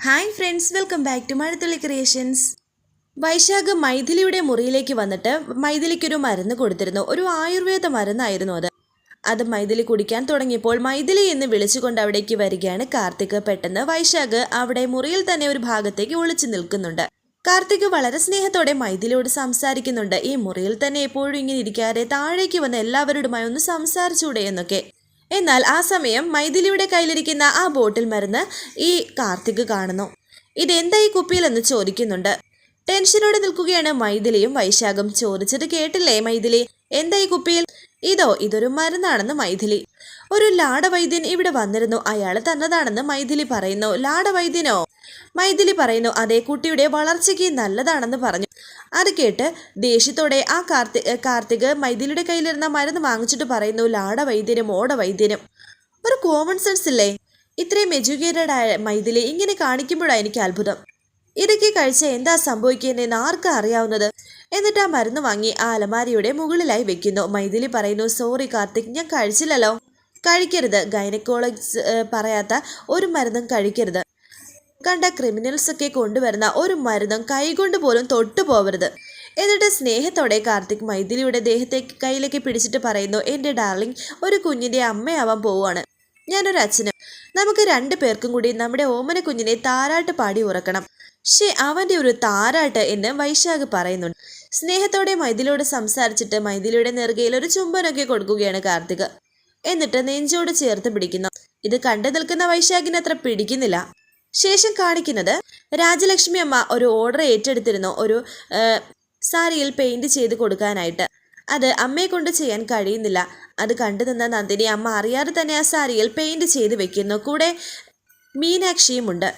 Hi friends welcome back to Mazhathulli creations Vaishakh മൈഥിലിയുടെ മുറിയിലേക്ക് വന്നിട്ട് മൈഥിലിക്കൊരു മരുന്ന് കൊടുത്തിരുന്നു. ഒരു ആയുർവേദ മരുന്നായിരുന്നു അത്. അത് മൈഥിലി കുടിക്കാൻ തുടങ്ങിയപ്പോൾ മൈഥിലി എന്ന് വിളിച്ചുകൊണ്ട് അവിടേക്ക് വരികയാണ് കാർത്തിക്. പെട്ടെന്ന് വൈശാഖ് അവിടെ മുറിയിൽ തന്നെ ഒരു ഭാഗത്തേക്ക് ഒളിച്ചു നിൽക്കുന്നുണ്ട്. കാർത്തിക് വളരെ സ്നേഹത്തോടെ മൈഥിലിയോട് സംസാരിക്കുന്നുണ്ട്. ഈ മുറിയിൽ തന്നെ എപ്പോഴും ഇങ്ങനെ ഇരിക്കാതെ താഴേക്ക് വന്ന് എല്ലാവരോടുമായി ഒന്ന് സംസാരിച്ചൂടെ എന്നൊക്കെ. എന്നാൽ ആ സമയം മൈഥിലിയുടെ കയ്യിലിരിക്കുന്ന ആ ബോട്ടിൽ മരുന്ന് ഈ കാർത്തിക് കാണുന്നു. ഇതെന്താ ഈ കുപ്പിയിലെന്ന് ചോദിക്കുന്നുണ്ട്. ടെൻഷനോടെ നിൽക്കുകയാണ് മൈഥിലിയും വൈശാഖും. ചോദിച്ചത് കേട്ടില്ലേ മൈഥിലി? എന്താ ഈ കുപ്പിയിൽ? ഇതോ ഇതൊരു മരുന്നാണെന്ന് മൈഥിലി. ഒരു ലാടവൈദ്യൻ ഇവിടെ വന്നിരുന്നു. അയാൾ തന്നതാണെന്ന് മൈഥിലി പറയുന്നു. ലാടവൈദ്യനോ? മൈഥിലി പറയുന്നു അതേ കുട്ടിയുടെ വളർച്ചയ്ക്ക് നല്ലതാണെന്ന് പറഞ്ഞു. അത് കേട്ട് ദേഷ്യത്തോടെ ആ കാർത്തി കാർത്തിക് മൈഥിലിയുടെ കയ്യിലിരുന്ന മരുന്ന് വാങ്ങിച്ചിട്ട് പറയുന്നു ലാട വൈദ്യനും ഓട വൈദ്യനും. ഒരു കോമൺ സെൻസ് ഇല്ലേ? ഇത്രയും എഡ്യൂക്കേറ്റഡ് ആയ മൈഥിലി ഇങ്ങനെ കാണിക്കുമ്പോഴാണ് എനിക്ക് അത്ഭുതം. ഇതൊക്കെ കഴിച്ച എന്താ സംഭവിക്കുന്നതെന്ന് ആർക്കാ അറിയാവുന്നത്? എന്നിട്ട് ആ മരുന്ന് വാങ്ങി ആ അലമാരിയുടെ മുകളിലായി വെക്കുന്നു. മൈഥിലി പറയുന്നു സോറി കാർത്തിക് ഞാൻ കഴിച്ചില്ലല്ലോ. കഴിക്കരുത്. ഗൈനക്കോളജ് പറയാത്ത ഒരു മരുന്നും കഴിക്കരുത്. കണ്ട ക്രിമിനൽസൊക്കെ കൊണ്ടുവരുന്ന ഒരു മരുന്നും കൈകൊണ്ട് പോലും തൊട്ടു പോവരുത്. എന്നിട്ട് സ്നേഹത്തോടെ കാർത്തിക് മൈഥിലിയുടെ ദേഹത്തെ കയ്യിലേക്ക് പിടിച്ചിട്ട് പറയുന്നു എന്റെ ഡാർലിംഗ് ഒരു കുഞ്ഞിന്റെ അമ്മയാവാൻ പോവുകയാണ്. ഞാനൊരു അച്ഛനും. നമുക്ക് രണ്ടു പേർക്കും കൂടി നമ്മുടെ ഓമന കുഞ്ഞിനെ താരാട്ട് പാടി ഉറക്കണം. ഷേ അവന്റെ ഒരു താരാട്ട് എന്ന് വൈശാഖ് പറയുന്നുണ്ട്. സ്നേഹത്തോടെ മൈഥിലിയോട് സംസാരിച്ചിട്ട് മൈഥിലിയുടെ നെറുകയിൽ ഒരു ചുംബനൊക്കെ കൊടുക്കുകയാണ് കാർത്തിക്. എന്നിട്ട് നെഞ്ചോട് ചേർത്ത് പിടിക്കുന്നു. ഇത് കണ്ടു നിൽക്കുന്ന വൈശാഖിന് അത്ര പിടിക്കുന്നില്ല. ശേഷം കാണിക്കുന്നത് രാജലക്ഷ്മി അമ്മ ഒരു ഓർഡർ ഏറ്റെടുത്തിരുന്നു. ഒരു സാരിയിൽ പെയിന്റ് ചെയ്ത് കൊടുക്കാനായിട്ട്. അത് അമ്മയെ കൊണ്ട് ചെയ്യാൻ കഴിയുന്നില്ല. അത് കണ്ടു നിന്ന നന്ദിനി അമ്മ അറിയാതെ തന്നെ ആ സാരിയിൽ പെയിന്റ് ചെയ്ത് വെക്കുന്നു. കൂടെ മീനാക്ഷിയുമുണ്ട്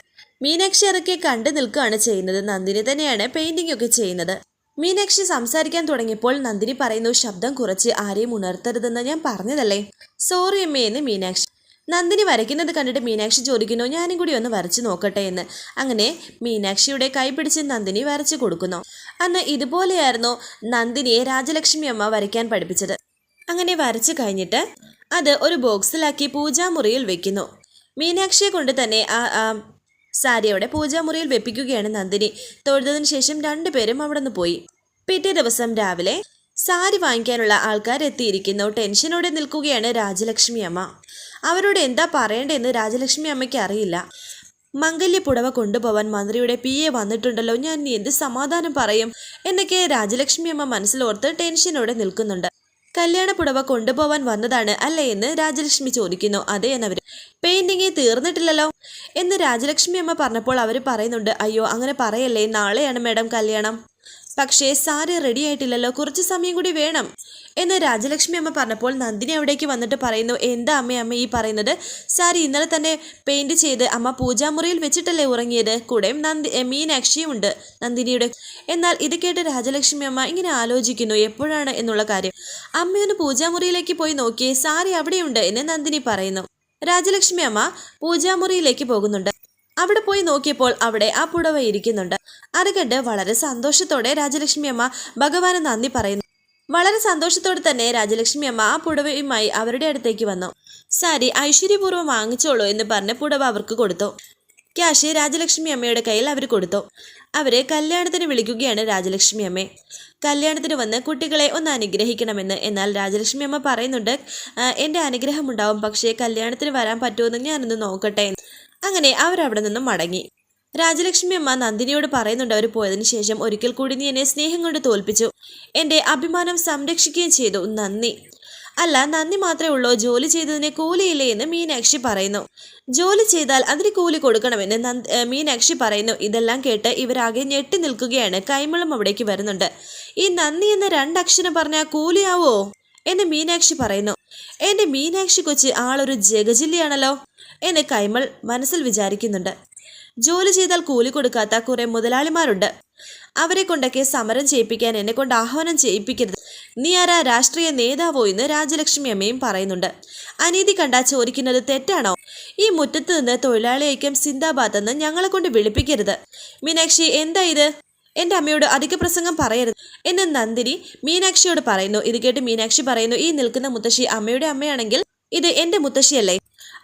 മീനാക്ഷി അതൊക്കെ കണ്ടു നിൽക്കുകയാണ് ചെയ്യുന്നത്. നന്ദിനി തന്നെയാണ് പെയിന്റിംഗ് ഒക്കെ ചെയ്യുന്നത്. മീനാക്ഷി സംസാരിക്കാൻ തുടങ്ങിയപ്പോൾ നന്ദിനി പറയുന്നു ശബ്ദം കുറച്ച് ആരെയും ഉണർത്തരുതെന്ന് ഞാൻ പറഞ്ഞതല്ലേ? സോറി അമ്മയെന്ന് മീനാക്ഷി നന്ദിനി വരയ്ക്കുന്നത് കണ്ടിട്ട് മീനാക്ഷി ചോദിക്കുന്നു ഞാനും കൂടി ഒന്ന് വരച്ചു നോക്കട്ടെ എന്ന്. അങ്ങനെ മീനാക്ഷിയുടെ കൈ പിടിച്ച് നന്ദിനി വരച്ചു കൊടുക്കുന്നു. അന്ന് ഇതുപോലെയായിരുന്നു നന്ദിനിയെ രാജലക്ഷ്മി അമ്മ വരയ്ക്കാൻ പഠിപ്പിച്ചത്. അങ്ങനെ വരച്ചു കഴിഞ്ഞിട്ട് അത് ഒരു ബോക്സിലാക്കി പൂജാമുറിയിൽ വെക്കുന്നു. മീനാക്ഷിയെ കൊണ്ട് തന്നെ ആ സാരിയോടെ പൂജാമുറിയിൽ വെപ്പിക്കുകയാണ് നന്ദിനി. തൊഴുതതിനു ശേഷം രണ്ടുപേരും അവിടെ നിന്ന് പോയി. പിറ്റേ ദിവസം രാവിലെ സാരി വാങ്ങിക്കാനുള്ള ആൾക്കാർ എത്തിയിരിക്കുന്നു ടെൻഷനോടെ നിൽക്കുകയാണ് രാജലക്ഷ്മി അമ്മ. അവരോട് എന്താ പറയേണ്ടതെന്ന് രാജലക്ഷ്മി അമ്മയ്ക്ക് അറിയില്ല. മംഗല്യപ്പുടവ കൊണ്ടുപോവാൻ മന്ത്രിയുടെ പി എ വന്നിട്ടുണ്ടല്ലോ. ഞാൻ എന്ത് സമാധാനം പറയും? എന്നൊക്കെ രാജലക്ഷ്മി അമ്മ മനസ്സിലോർത്ത് ടെൻഷനോടെ നിൽക്കുന്നുണ്ട്. കല്യാണപ്പുടവ കൊണ്ടുപോവാൻ വന്നതാണ് അല്ലേ എന്ന് രാജലക്ഷ്മി ചോദിക്കുന്നു. അതെ എന്നവർ പെയിന്റിങ് തീർന്നിട്ടില്ലല്ലോ എന്ന് രാജലക്ഷ്മി അമ്മ പറഞ്ഞപ്പോൾ അവർ പറയുന്നുണ്ട് അയ്യോ അങ്ങനെ പറയല്ലേ. നാളെയാണ് മാഡം കല്യാണം. പക്ഷേ സാരി റെഡി ആയിട്ടില്ലല്ലോ കുറച്ച് സമയം കൂടി വേണം. എന്ന് രാജലക്ഷ്മി അമ്മ പറഞ്ഞപ്പോൾ നന്ദിനി അവിടേക്ക് വന്നിട്ട് പറയുന്നു എന്താ അമ്മ അമ്മ ഈ പറയുന്നത്? സാരി ഇന്നലെ തന്നെ പെയിന്റ് ചെയ്ത് അമ്മ പൂജാമുറിയിൽ വെച്ചിട്ടല്ലേ ഉറങ്ങിയത്? കൂടെയും നന്ദി മീനാക്ഷിയും ഉണ്ട് നന്ദിനിയുടെ. എന്നാൽ ഇത് കേട്ട് രാജലക്ഷ്മി അമ്മ ഇങ്ങനെ ആലോചിക്കുന്നു എപ്പോഴാണ്? എന്നുള്ള കാര്യം. അമ്മയൊന്ന് പൂജാമുറിയിലേക്ക് പോയി നോക്കിയേ സാരി അവിടെയുണ്ട് എന്ന് നന്ദിനി പറയുന്നു. രാജലക്ഷ്മി അമ്മ പൂജാമുറിയിലേക്ക് പോകുന്നുണ്ട്. അവിടെ പോയി നോക്കിയപ്പോൾ അവിടെ ആ പുടവ ഇരിക്കുന്നുണ്ട്. അത് കണ്ട് വളരെ സന്തോഷത്തോടെ രാജലക്ഷ്മി അമ്മ ഭഗവാന് നന്ദി പറയുന്നു. വളരെ സന്തോഷത്തോടെ തന്നെ രാജലക്ഷ്മി അമ്മ ആ പുടവയുമായി അവരുടെ അടുത്തേക്ക് വന്നു. സാരി ഐശ്വര്യപൂർവം വാങ്ങിച്ചോളൂ എന്ന് പറഞ്ഞ് പുടവ അവർക്ക് കൊടുത്തു. ക്യാഷ് രാജലക്ഷ്മി അമ്മയുടെ കയ്യിൽ അവർ കൊടുത്തു. അവരെ കല്യാണത്തിന് വിളിക്കുകയാണ് രാജലക്ഷ്മി അമ്മേ. കല്യാണത്തിന് വന്ന് കുട്ടികളെ ഒന്ന് അനുഗ്രഹിക്കണമെന്ന്. എന്നാൽ രാജലക്ഷ്മി അമ്മ പറയുന്നുണ്ട് എന്റെ അനുഗ്രഹം ഉണ്ടാവും പക്ഷേ കല്യാണത്തിന് വരാൻ പറ്റുമെന്ന് ഞാനൊന്ന് നോക്കട്ടെ എന്ന്." അങ്ങനെ അവരവിടെ നിന്നും മടങ്ങി. രാജലക്ഷ്മി അമ്മ നന്ദിനിയോട് പറയുന്നുണ്ട് അവർ പോയതിനു ശേഷം ഒരിക്കൽ കൂടി നീ എന്നെ സ്നേഹം കൊണ്ട് തോൽപ്പിച്ചു. എന്റെ അഭിമാനം സംരക്ഷിക്കുകയും ചെയ്തു. നന്ദി. അല്ല നന്ദി മാത്രമേ ഉള്ളൂ. ജോലി ചെയ്തതിന് കൂലിയില്ലേ എന്ന് മീനാക്ഷി പറയുന്നു. ജോലി ചെയ്താൽ അതിന് കൂലി കൊടുക്കണമെന്ന് നന്ദ് മീനാക്ഷി പറയുന്നു. ഇതെല്ലാം കേട്ട് ഇവരാകെ ഞെട്ടി നിൽക്കുകയാണ്. കൈമളം അവിടേക്ക് വരുന്നുണ്ട്. ഈ നന്ദി എന്ന രണ്ടക്ഷരം പറഞ്ഞാൽ കൂലിയാവോ? എന്ന് മീനാക്ഷി പറയുന്നു. എന്റെ മീനാക്ഷി കൊച്ചി ആളൊരു ജഗജില്ലയാണല്ലോ എന്ന് കൈമൾ മനസ്സിൽ വിചാരിക്കുന്നുണ്ട്. ജോലി ചെയ്താൽ കൂലി കൊടുക്കാത്ത കുറെ മുതലാളിമാരുണ്ട്. അവരെ കൊണ്ടൊക്കെ സമരം ചെയ്യിപ്പിക്കാൻ എന്നെ കൊണ്ട് ആഹ്വാനം ചെയ്യിപ്പിക്കരുത്. നീ ആരാ രാഷ്ട്രീയ നേതാവോ എന്ന് രാജലക്ഷ്മി അമ്മയും പറയുന്നുണ്ട്. അനീതി കണ്ടാ ചോദിക്കുന്നത് തെറ്റാണോ? ഈ മുറ്റത്ത് നിന്ന് തൊഴിലാളി സിന്ദാബാദ് എന്ന് ഞങ്ങളെ കൊണ്ട് വിളിപ്പിക്കരുത്. മീനാക്ഷി എന്താ ഇത്? എന്റെ അമ്മയോട് അധിക പ്രസംഗം പറയരുത്. എന്ന് നന്ദിനി മീനാക്ഷിയോട് പറയുന്നു. ഇത് കേട്ട് മീനാക്ഷി പറയുന്നു ഈ നിൽക്കുന്ന മുത്തശ്ശി അമ്മയുടെ അമ്മയാണെങ്കിൽ ഇത് എന്റെ മുത്തശ്ശിയല്ലേ?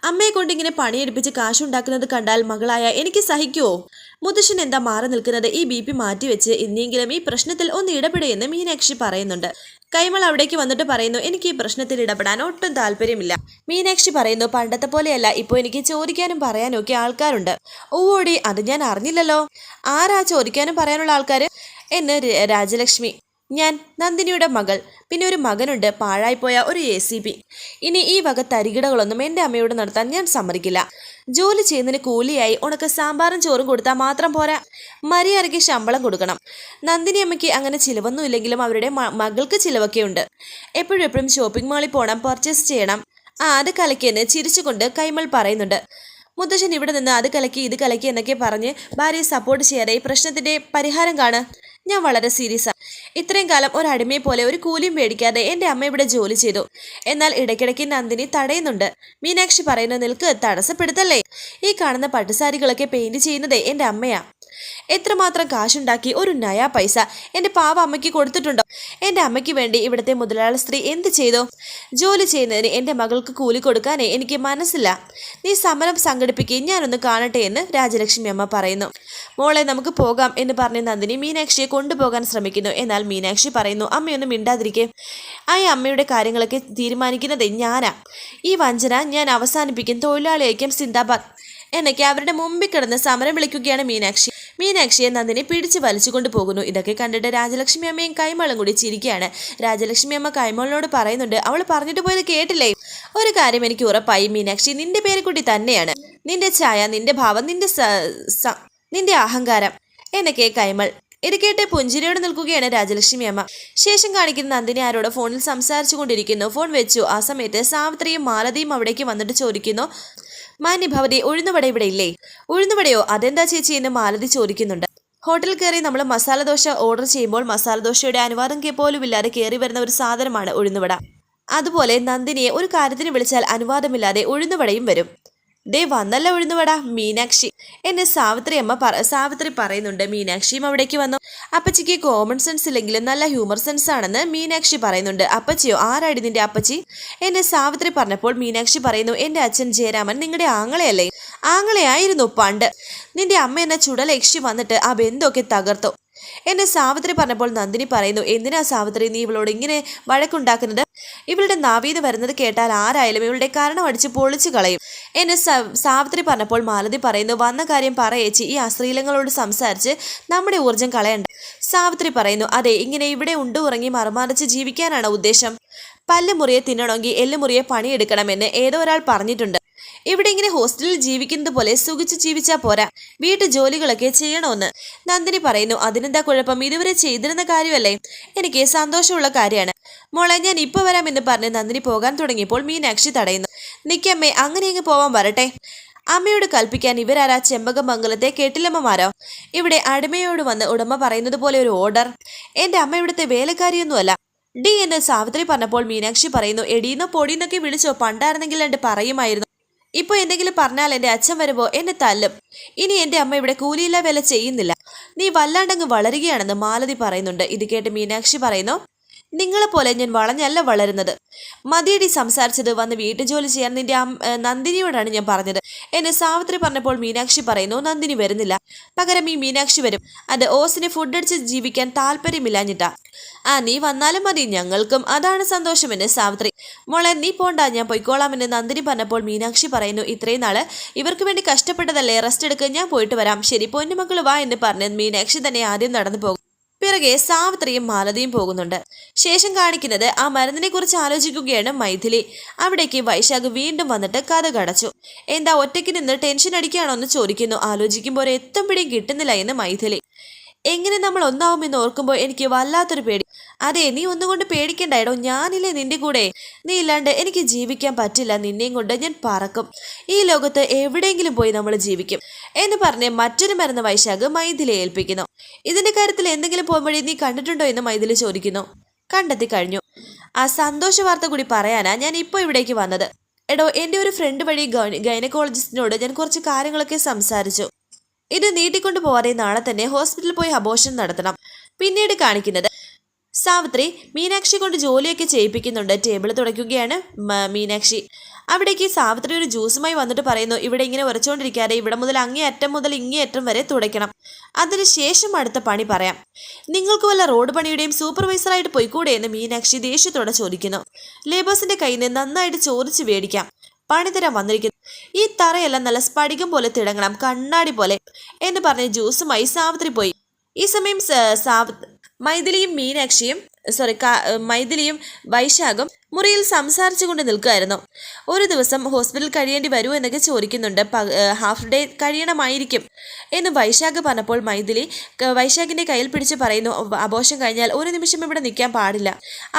അമ്മയെ കൊണ്ട് ഇങ്ങനെ പണിയെടുപ്പിച്ച് കാശുണ്ടാക്കുന്നത് കണ്ടാൽ മകളായ എനിക്ക് സഹിക്കുവോ? മുത്തശ്ശൻ എന്താ മാറി നിൽക്കുന്നത്? ഈ ബി പി മാറ്റിവെച്ച് ഇനിയെങ്കിലും ഈ പ്രശ്നത്തിൽ ഒന്ന് ഇടപെടുമെന്ന് മീനാക്ഷി പറയുന്നുണ്ട്. കൈമൾ അവിടേക്ക് വന്നിട്ട് പറയുന്നു എനിക്ക് ഈ പ്രശ്നത്തിൽ ഇടപെടാൻ ഒട്ടും താല്പര്യമില്ല. മീനാക്ഷി പറയുന്നു പണ്ടത്തെ പോലെയല്ല ഇപ്പോൾ എനിക്ക് ചോദിക്കാനും പറയാനും ഒക്കെ ആൾക്കാരുണ്ട്. ഓടി അത് ഞാൻ അറിഞ്ഞില്ലല്ലോ. ആരാ ചോദിക്കാനും പറയാനുള്ള ആൾക്കാർ എന്ന് രാജലക്ഷ്മി ഞാൻ നന്ദിനിയുടെ മകൾ. പിന്നെ ഒരു മകനുണ്ട്. പാഴായിപ്പോയ ഒരു എ സി പി ഇനി ഈ വക തരികിടകളൊന്നും എന്റെ അമ്മയോട് നടത്താൻ ഞാൻ സമ്മതിക്കില്ല. ജോലി ചെയ്യുന്നതിന് കൂലിയായി ഉണക്ക് സാമ്പാറും ചോറും കൊടുത്താൽ മാത്രം പോരാ. മര്യാദയ്ക്ക് ശമ്പളം കൊടുക്കണം. നന്ദിനി അമ്മയ്ക്ക് അങ്ങനെ ചിലവൊന്നും ഇല്ലെങ്കിലും അവരുടെ മകൾക്ക് ചിലവൊക്കെ ഉണ്ട്. എപ്പോഴും എപ്പോഴും ഷോപ്പിംഗ് മാളിൽ പോകണം പർച്ചേസ് ചെയ്യണം. ആ അത് കലക്കിയെന്ന് ചിരിച്ചുകൊണ്ട് കൈമൾ പറയുന്നുണ്ട്. മുത്തശ്ശൻ ഇവിടെ നിന്ന് അത് കലക്കി ഇത് കലക്കി എന്നൊക്കെ പറഞ്ഞ് ഭാര്യയെ സപ്പോർട്ട് ചെയ്യാതെ ഈ പ്രശ്നത്തിന്റെ പരിഹാരം കാണ് ഞാൻ വളരെ സീരിയസ് ഇത്രയും കാലം ഒരു അടിമയെ പോലെ ഒരു കൂലിയും പേടിക്കാതെ എന്റെ അമ്മ ഇവിടെ ജോലി ചെയ്തു. എന്നാൽ ഇടയ്ക്കിടയ്ക്ക് നന്ദിനി തടയുന്നുണ്ട്. മീനാക്ഷി പറയുന്ന നിൽക്ക് തടസ്സപ്പെടുത്തല്ലേ? ഈ കാണുന്ന പട്ടുസാരികളൊക്കെ പെയിന്റ് ചെയ്യുന്നത് എന്റെ അമ്മയാ. എത്രമാത്രം കാശുണ്ടാക്കി ഒരു നയാ പൈസ എന്റെ പാവ അമ്മയ്ക്ക് കൊടുത്തിട്ടുണ്ടോ? എന്റെ അമ്മയ്ക്ക് വേണ്ടി ഇവിടുത്തെ മുതലാളി സ്ത്രീ എന്ത് ചെയ്തു? ജോലി ചെയ്യുന്നതിന് എന്റെ മകൾക്ക് കൂലി കൊടുക്കാനേ എനിക്ക് മനസ്സില്ല. നീ സമരം സംഘടിപ്പിക്കുകയും ഞാനൊന്ന് കാണട്ടെ എന്ന് രാജലക്ഷ്മി അമ്മ പറയുന്നു. മോളെ നമുക്ക് പോകാം എന്ന് പറഞ്ഞ് നന്ദിനി മീനാക്ഷിയെ കൊണ്ടുപോകാൻ ശ്രമിക്കുന്നു. എന്നാൽ മീനാക്ഷി പറയുന്നു അമ്മയൊന്നും മിണ്ടാതിരിക്കേ. ആ അമ്മയുടെ കാര്യങ്ങളൊക്കെ തീരുമാനിക്കുന്നത് ഞാനാ. ഈ വഞ്ചന ഞാൻ അവസാനിപ്പിക്കും. തൊഴിലാളി ഐക്യം സിന്ദാബാദ്. എന്നൊക്കെ അവരുടെ മുമ്പിൽ കിടന്ന് സമരം വിളിക്കുകയാണ് മീനാക്ഷി. മീനാക്ഷിയെ നന്ദിനെ പിടിച്ചു വലിച്ചുകൊണ്ട് പോകുന്നു. ഇതൊക്കെ കണ്ടിട്ട് രാജലക്ഷ്മി അമ്മയും കൈമളും കൂടി ചിരിക്കുകയാണ്. രാജലക്ഷ്മി അമ്മ കൈമളിനോട് പറയുന്നുണ്ട് അവൾ പറഞ്ഞിട്ട് പോയത് കേട്ടില്ലേ? ഒരു കാര്യം എനിക്ക് ഉറപ്പായി. മീനാക്ഷി നിന്റെ പേരെക്കുട്ടി തന്നെയാണ്. നിന്റെ ഛായ നിന്റെ ഭാവം നിന്റെ നിന്റെ അഹങ്കാരം. എന്നൊക്കെ കൈമൾ ഇത് കേട്ട് പുഞ്ചിരിയോട് നിൽക്കുകയാണ് രാജലക്ഷ്മി അമ്മ. ശേഷം കാണിക്കുന്ന നന്ദിനി ആരോട് ഫോണിൽ സംസാരിച്ചു കൊണ്ടിരിക്കുന്നു ഫോൺ വെച്ചു. ആ സമയത്ത് സാവിത്രിയും മാലതിയും അവിടേക്ക് വന്നിട്ട് ചോദിക്കുന്നു മാന്യഭവതി ഉഴുന്നുവട ഇവിടെ ഇല്ലേ? ഉഴുന്നുവടയോ? അതെന്താ ചേച്ചി? എന്ന് മാലതി ചോദിക്കുന്നുണ്ട്. ഹോട്ടൽ കയറി നമ്മൾ മസാല ദോശ ഓർഡർ ചെയ്യുമ്പോൾ മസാല ദോശയുടെ അനുവാദം പോലും ഇല്ലാതെ കയറി വരുന്ന ഒരു സാധനമാണ് ഉഴുന്നുവട. അതുപോലെ നന്ദിനിയെ ഒരു കാര്യത്തിന് വിളിച്ചാൽ അനുവാദമില്ലാതെ ഉഴുന്നുവടയും വരും. ദേ വന്നല്ല ഉഴുന്നുവട മീനാക്ഷി. എന്നെ സാവിത്രി അമ്മ പറ സാവിത്രി പറയുന്നുണ്ട് മീനാക്ഷിയും അവിടേക്ക് വന്നു. അപ്പച്ചിക്ക് കോമൺ സെൻസ് ഇല്ലെങ്കിലും നല്ല ഹ്യൂമർ സെൻസ് ആണെന്ന് മീനാക്ഷി പറയുന്നുണ്ട്. അപ്പച്ചിയോ ആരാടി നിന്റെ അപ്പച്ചി? എന്നെ സാവിത്രി പറഞ്ഞപ്പോൾ മീനാക്ഷി പറയുന്നു എന്റെ അച്ഛൻ ജയരാമൻ നിങ്ങളുടെ ആങ്ങളെയല്ലേ? ആങ്ങളെയായിരുന്നു പണ്ട്. നിന്റെ അമ്മ എന്ന ചുടലക്ഷി വന്നിട്ട് ആ ബന്ധമൊക്കെ തകർത്തു. എന്നെ സാവിത്രി പറഞ്ഞപ്പോൾ നന്ദിനി പറയുന്നു എന്തിനാ സാവിത്രി നീ ഇവളോട് ഇങ്ങനെ വഴക്കുണ്ടാക്കുന്നത്? ഇവളുടെ നാവീത് വരുന്നത് കേട്ടാൽ ആരായാലും ഇവളുടെ കാരണം അടിച്ച് പൊളിച്ചു കളയും. എന്നെ സാവിത്രി പറഞ്ഞപ്പോൾ മാലതി പറയുന്നു വന്ന കാര്യം പറയേച്ചി ഈ അശ്ലീലങ്ങളോട് സംസാരിച്ച് നമ്മുടെ ഊർജം കളയണ്ട. സാവിത്രി പറയുന്നു അതെ ഇങ്ങനെ ഇവിടെ ഉണ്ടു ഉറങ്ങി മറുമാറിച്ച് ജീവിക്കാനാണ് ഉദ്ദേശം? പല്ല് മുറിയെ തിന്നണമെങ്കിൽ എല്ലുമുറിയെ പണിയെടുക്കണമെന്ന് ഏതോ ഒരാൾ പറഞ്ഞിട്ടുണ്ട്. ഇവിടെ ഇങ്ങനെ ഹോസ്റ്റലിൽ ജീവിക്കുന്നത് പോലെ സുഖിച്ച് ജീവിച്ചാ പോരാ. വീട്ടു ജോലികളൊക്കെ ചെയ്യണമെന്ന് നന്ദിനി പറയുന്നു. അതിനെന്താ കുഴപ്പം? ഇതുവരെ ചെയ്തിരുന്ന കാര്യമല്ലേ? എനിക്ക് സന്തോഷമുള്ള കാര്യമാണ്. മോളെ ഞാൻ ഇപ്പൊ വരാമെന്ന് പറഞ്ഞ് നന്ദിനി പോകാൻ തുടങ്ങിയപ്പോൾ മീനാക്ഷി തടയുന്നു. നിക്കമ്മേ അങ്ങനെ അങ്ങ് പോവാൻ വരട്ടെ. അമ്മയോട് കൽപ്പിക്കാൻ ഇവരാരാ ചെമ്പകമംഗലത്തെ കെട്ടിലമ്മമാരോ? ഇവിടെ അടിമയോട് വന്ന് ഉടമ പറയുന്നത് പോലെ ഒരു ഓർഡർ എന്റെ അമ്മ ഇവിടുത്തെ വേലക്കാരിയൊന്നുമല്ല. ഡി എന്ന് സാവിത്രി പറഞ്ഞപ്പോൾ മീനാക്ഷി പറയുന്നു എടീന്നോ പൊടിയെന്നൊക്കെ വിളിച്ചോ? പണ്ടായിരുന്നെങ്കിൽ രണ്ട് പറയുമായിരുന്നു. ഇപ്പൊ എന്തെങ്കിലും പറഞ്ഞാൽ എന്റെ അച്ഛൻ വരുമ്പോ എന്നെ തല്ലും. ഇനി എന്റെ അമ്മ ഇവിടെ കൂലിയില്ല വില ചെയ്യുന്നില്ല. നീ വല്ലാണ്ടങ്ങ് വളരുകയാണെന്ന് മാലതി പറയുന്നുണ്ട്. ഇത് കേട്ട് മീനാക്ഷി പറയുന്നു നിങ്ങളെപ്പോലെ ഞാൻ വളഞ്ഞല്ല വളരുന്നത്. മതിയടി സംസാരിച്ചത് വന്ന് വീട്ടു ജോലി ചെയ്യാൻ നിന്റെ നന്ദിനിയോടാണ് ഞാൻ പറഞ്ഞത്. എന്നെ സാവിത്രി പറഞ്ഞപ്പോൾ മീനാക്ഷി പറയുന്നു നന്ദിനി വരുന്നില്ല. പകരം ഈ മീനാക്ഷി വരും. അത് ഓസിന് ഫുഡ് അടിച്ച് ജീവിക്കാൻ താല്പര്യമില്ലാഞ്ഞിട്ടാ. ആ നീ വന്നാലും മതി. ഞങ്ങൾക്കും അതാണ് സന്തോഷമെന്ന് സാവിത്രി. മോളെ നീ പോണ്ട. ഞാൻ പൊയ്ക്കോളാമെന്ന് നന്ദിനി പറഞ്ഞപ്പോൾ മീനാക്ഷി പറയുന്നു ഇത്രയും നാൾ ഇവർക്ക് വേണ്ടി കഷ്ടപ്പെട്ടതല്ലേ? റെസ്റ്റ് എടുക്കാൻ ഞാൻ പോയിട്ട് വരാം. ശരി പൊന്നുമക്കൾ വാ എന്ന് പറഞ്ഞ് മീനാക്ഷി തന്നെ ആദ്യം നടന്നു പോകും പിറകെ സാവിത്രിയും മാലതിയും പോകുന്നുണ്ട്. ശേഷം കാണിക്കുന്നത് ആ മരുന്നിനെ കുറിച്ച് ആലോചിക്കുകയാണ് മൈഥിലി. അവിടേക്ക് വൈശാഖ് വീണ്ടും വന്നിട്ട് കഥ കടച്ചു. എന്താ ഒറ്റയ്ക്ക് നിന്ന് ടെൻഷൻ അടിക്കുകയാണോ എന്ന് ചോദിക്കുന്നു. ആലോചിക്കുമ്പോൾ എത്തും പിടിയും കിട്ടുന്നില്ല എന്ന് മൈഥിലി. എങ്ങനെ നമ്മൾ ഒന്നാവുമെന്ന് ഓർക്കുമ്പോൾ എനിക്ക് വല്ലാത്തൊരു പേടി. അതെ നീ ഒന്നും കൊണ്ട് പേടിക്കണ്ടായിടോ. ഞാനില്ലേ നിന്റെ കൂടെ. നീ ഇല്ലാണ്ട് എനിക്ക് ജീവിക്കാൻ പറ്റില്ല. നിന്നെയും കൊണ്ട് ഞാൻ പറക്കും. ഈ ലോകത്ത് എവിടെയെങ്കിലും പോയി നമ്മൾ ജീവിക്കും എന്ന് പറഞ്ഞ് മറ്റൊരു മരുന്ന് വൈശാഖ് മൈഥിലെ ഏൽപ്പിക്കുന്നു. ഇതിന്റെ കാര്യത്തിൽ എന്തെങ്കിലും പോകുമ്പോഴേ നീ കണ്ടിട്ടുണ്ടോ എന്ന് മൈഥിലി ചോദിക്കുന്നു. കണ്ടെത്തി കഴിഞ്ഞു. ആ സന്തോഷ വാർത്ത കൂടി പറയാനാ ഞാൻ ഇപ്പോൾ ഇവിടേക്ക് വന്നത്. എടോ എന്റെ ഒരു ഫ്രണ്ട് വഴി ഗൈനക്കോളജിസ്റ്റിനോട് ഞാൻ കുറച്ച് കാര്യങ്ങളൊക്കെ സംസാരിച്ചു. ഇത് നീട്ടിക്കൊണ്ടു പോവാതെ നാളെ തന്നെ ഹോസ്പിറ്റലിൽ പോയി അബോഷൻ നടത്തണം. പിന്നീട് കാണിക്കുന്നത് സാവിത്രി മീനാക്ഷി കൊണ്ട് ജോലിയൊക്കെ ചെയ്യിപ്പിക്കുന്നുണ്ട്. ടേബിൾ തുടയ്ക്കുകയാണ് മീനാക്ഷി. അവിടേക്ക് സാവിത്രി ഒരു ജ്യൂസുമായി വന്നിട്ട് പറയുന്നു ഇവിടെ ഇങ്ങനെ ഉറച്ചുകൊണ്ടിരിക്കാതെ ഇവിടെ മുതൽ അങ്ങേ അറ്റം മുതൽ ഇങ്ങേ അറ്റം വരെ തുടയ്ക്കണം. അതിനുശേഷം അടുത്ത പണി പറയാം. നിങ്ങൾക്ക് വല്ല റോഡ് പണിയുടെയും സൂപ്പർവൈസറായിട്ട് പോയിക്കൂടെ? എന്ന് മീനാക്ഷി ദേഷ്യത്തോടെ ചോദിക്കുന്നു. ലേബേഴ്സിന്റെ കയ്യിൽ നിന്ന് നന്നായിട്ട് ചോദിച്ചു മേടിക്കാം. പണി തരാൻ വന്നിരിക്കുന്നു. ഈ തറയെല്ലാം നല്ല സ്ഫടികം പോലെ തിടങ്ങണം കണ്ണാടി പോലെ എന്ന് പറഞ്ഞ് ജ്യൂസുമായി സാവിത്രി പോയി. ഈ സമയം മൈഥിലിയും മീനാക്ഷിയും സോറി മൈഥിലിയും വൈശാഖും മുറിയിൽ സംസാരിച്ചുകൊണ്ട് നിൽക്കുമായിരുന്നു ഒരു ദിവസം ഹോസ്പിറ്റലിൽ കഴിയേണ്ടി വരൂ എന്നൊക്കെ ചോദിക്കുന്നുണ്ട്. ഹാഫ് ഡേ കഴിയണമായിരിക്കും എന്ന് വൈശാഖ് പറഞ്ഞപ്പോൾ മൈഥിലി വൈശാഖിന്റെ കയ്യിൽ പിടിച്ച് പറയുന്നു ആഘോഷം കഴിഞ്ഞാൽ ഒരു നിമിഷം ഇവിടെ നിൽക്കാൻ പാടില്ല.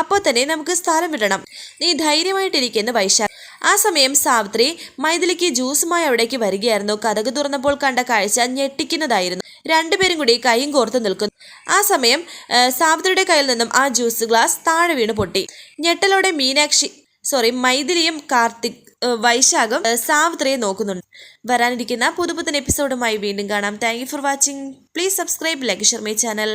അപ്പോൾ തന്നെ നമുക്ക് സ്ഥലം വിടണം. നീ ധൈര്യമായിട്ടിരിക്കുന്നു വൈശാഖ് ആ സമയം സാവിത്രി മൈഥിലിക്ക് ജ്യൂസുമായി അവിടേക്ക് വരികയായിരുന്നു. കഥക് തുറന്നപ്പോൾ കണ്ട കാഴ്ച ഞെട്ടിക്കുന്നതായിരുന്നു. രണ്ടുപേരും കൂടി കൈയും കോർത്ത് നിൽക്കുന്നു. ആ സമയം സാവിത്രിയുടെ കയ്യിൽ നിന്നും ആ ജ്യൂസ് ഗ്ലാസ് താഴെ വീണ് പൊട്ടി. ഞെട്ടലോടെ മീനാക്ഷി സോറി മൈഥിലിയും കാർത്തിക് വൈശാഖം സാവിത്രിയെ നോക്കുന്നുണ്ട്. വരാനിരിക്കുന്ന പുതുപുത്തൻ എപ്പിസോഡുമായി വീണ്ടും കാണാം. Thank for watching. Please subscribe like share my channel.